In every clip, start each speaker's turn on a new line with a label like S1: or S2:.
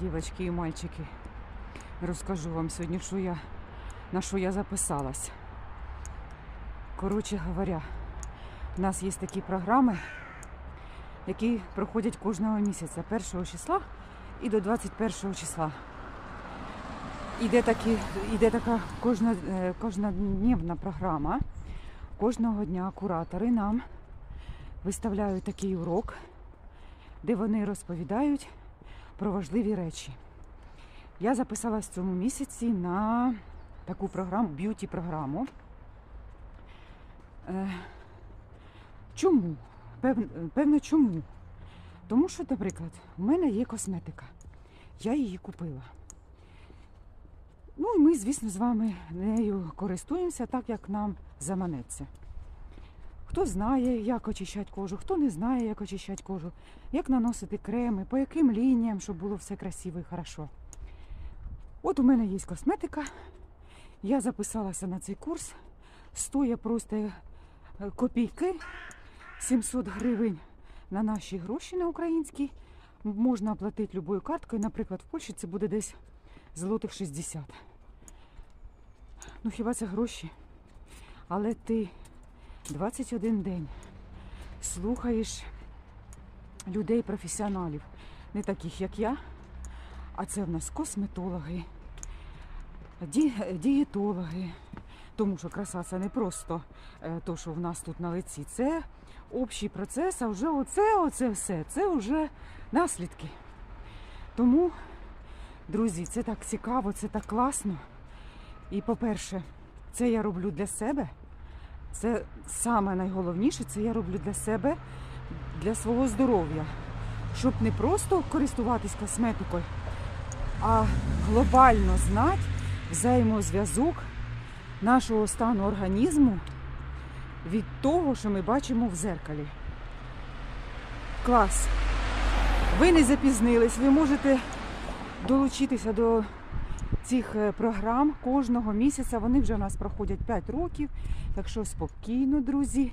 S1: дівчатки і мальчики. Розкажу вам сьогодні, що я, на що я записалась. Коротше говоря, у нас є такі програми, які проходять кожного місяця, 1 числа і до 21 числа. Іде, такі, іде така кожна, е, кожнодневна програма. Кожного дня куратори нам виставляють такий урок, де вони розповідають про важливі речі. Я записалась в цьому місяці на таку програму, б'юті-програму. Е, Чому? Певно, чому? Тому що, наприклад, у мене є косметика. Я її купила. Ну і ми, звісно, з вами нею користуємося так, як нам заманеться. Хто знає, як очищати кожу, хто не знає, як очищати кожу, як наносити креми, по яким лініям, щоб було все красиво і хорошо. От у мене є косметика. Я записалася на цей курс. Стоя просто е, копійки, 700 гривень на наші гроші на українські. Можна оплатити любою карткою. Наприклад, в Польщі це буде десь злотих 60. Ну хіба це гроші? Але ти 21 день слухаєш людей, професіоналів, не таких, як я, а це в нас косметологи, ді- дієтологи. Тому що краса це не просто е, то, що в нас тут на лиці. Це общий процес, а вже оце, оце все, це вже наслідки. Тому, друзі, це так цікаво, це так класно. І по-перше, це я роблю для себе. Це саме найголовніше, це я роблю для себе, для свого здоров'я. Щоб не просто користуватись косметикою, а глобально знати взаємозв'язок нашого стану організму від того, що ми бачимо в зеркалі. Клас! Ви не запізнились, ви можете долучитися до цих е, програм кожного місяця. Вони вже у нас проходять 5 років. Так що спокійно, друзі.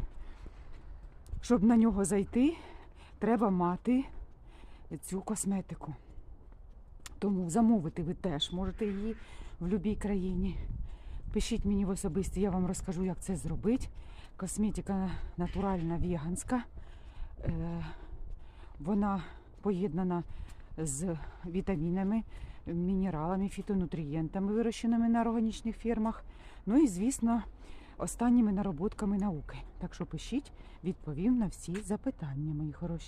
S1: Щоб на нього зайти, треба мати цю косметику. Тому замовити ви теж можете її в будь-якій країні. Пишіть мені в особисті, я вам розкажу, як це зробити. Косметика натуральна веганська. Е, Вона поєднана з вітамінами, мінералами, фітонутрієнтами, вирощеними на органічних фермах. Ну і, звісно, останніми нароботками науки. Так що пишіть, відповім на всі запитання, мої хороші.